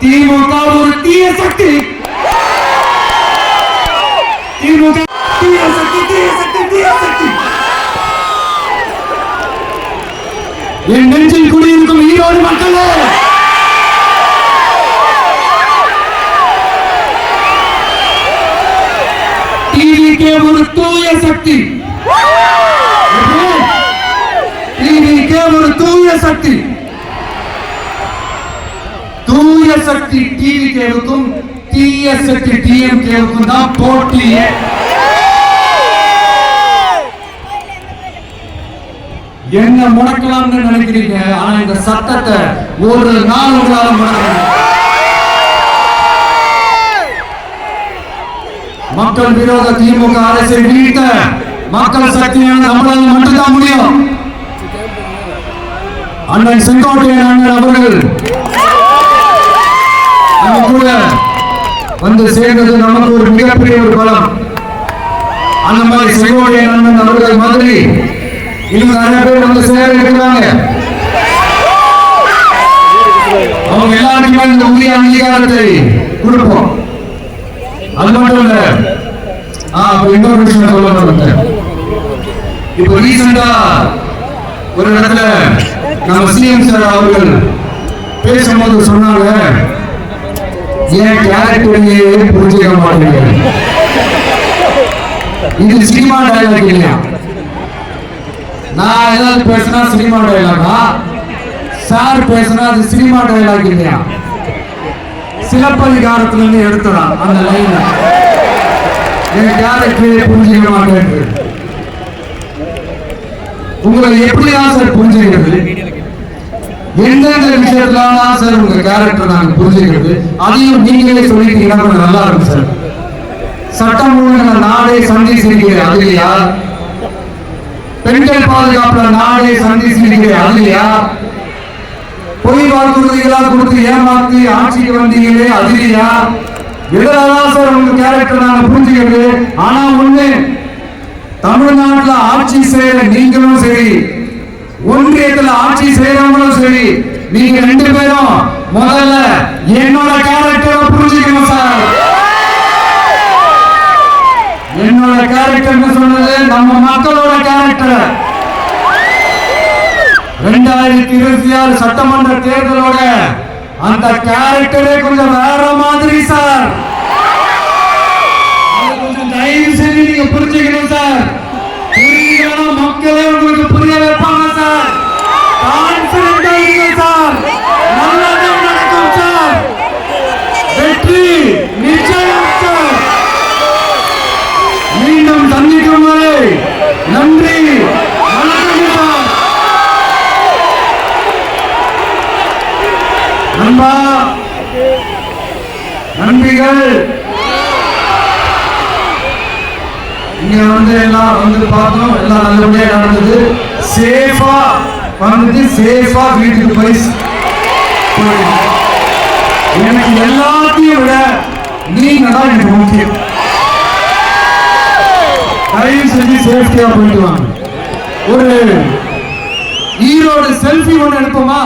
திமுக ஒரு தீய சக்தி. திமுக தீய சக்தி தீய சக்தி தீய சக்தி. என் நெஞ்சில் குடியிருக்கும் ஈரோடு மக்களே. டிவிக்கே ஒரு தூய சக்தி. டிவிக்கே ஒரு தூய சக்தி. தூய சக்தி டிவிகேவுக்கும் தீய சக்தி டிஎம்கேவுக்கும் தான் போட்டியே. என்ன முடக்கலாம்னு நினைக்கிறீங்க? ஆனா இந்த சத்தத்தை ஒரு நாள் உங்களால முடக்கணும் மக்கள் விரோத திமுக அரசை வீழ்த்த மக்கள் சக்தியான நம்மளால மட்டும்தான் முடியும். அண்ணன் செங்கோட்டையன் அண்ணன் அவர்கள். நம்ம கூட வந்து சேர்ந்தது நமக்கு ஒரு மிகப்பெரிய ஒரு பலம். அந்த மாதிரி செங்கோட்டையன் நண்பன் அவர்கள் மாதிரி இன்னும் நிறைய பேர் வந்து சேர இருக்கிறாங்க. அவங்க எல்லாருக்குமே இந்த உரிய அங்கீகாரத்தை கொடுப்போம். அது மட்டும் இல்ல. இன்னொரு விஷயம் சொல்லணும் வந்தேன். இப்போ ரீசெண்டா ஒரு இடத்துல நம்ம சிஎம் சார் அவர்கள் பேசும்போது சொன்னாங்க ஏன் கேரக்டரையே புரிஞ்சுக்க மாட்டீங்க இது சினிமா டயலாக் இல்லையா? நான் ஏதாவது பேசினா சினிமா டயலாகா சார் பேசினா அது சினிமா டயலாக் இல்லையா? சிலப்பதிகாரத்துல இருந்து எடுத்துறான் அந்த லைன் என் கேரக்டரே புரிஞ்சுக்க மாட்டேன் உங்களை எப்படிதான் சார் புரிஞ்சுக்கிறது? எந்தெந்த விஷயத்துலாம் சார் உங்க கேரக்டர் நாங்க புரிஞ்சுக்கிறது அதையும் நீங்களே சொல்லிட்டீங்கன்னா கொஞ்சம் நல்லா இருக்கும் சார். சட்டம் ஒழுங்கு நாடே சந்தி சிரிக்கிற அது இல்லையா பெண்கள் பாதுகாப்புல நாடே சந்தி சிரிக்கிற அது இல்லையா பொய் வாக்குறுதிகளா கொடுத்து ஏமாத்தி ஆட்சிக்கு வந்தீங்களே அது இல்லையா இதெல்லாம் சார் உங்க கேரக்டர் நாங்க புரிஞ்சுக்கிறது ஆனா ஒண்ணு தமிழ்நாட்டுல ஆட்சி செய்யற நீங்களும் சரி ஒன்றியத்துல ஆட்சி செய்யறவங்களும் சரி நீங்க ரெண்டு பேரும் முதல்ல என்னோட கேரக்டரை புரிஞ்சுக்கணும் சார் என்னோட கேரக்டர்னு சொன்னது நம்ம மக்களோட கேரக்டர் ரெண்டாயிரத்தி இருபத்தி ஆறு சட்டமன்ற தேர்தலோட அந்த கேரக்டரே கொஞ்சம் வேற மாதிரி சார் கொஞ்சம் தயவு செஞ்சு நீங்க புரிஞ்சுக்கணும் சார் மக்களே உங்களுக்கு புரிய வைப்பா நண்பா நண்பிகள். இங்க வந்து எல்லாம் வந்து பார்த்தோம் எல்லாம் நல்லபடியா நடந்தது. சேஃபா வந்து சேஃபா வீட்டுக்கு போய் எனக்கு எல்லாத்தையும் விட நீங்க தான் எனக்கு முக்கியம். தயவு செஞ்சு சேஃப்டியா போயிட்டு வாங்க. ஒரு ஈரோடு செல்ஃபி ஒன்று எடுப்போமா?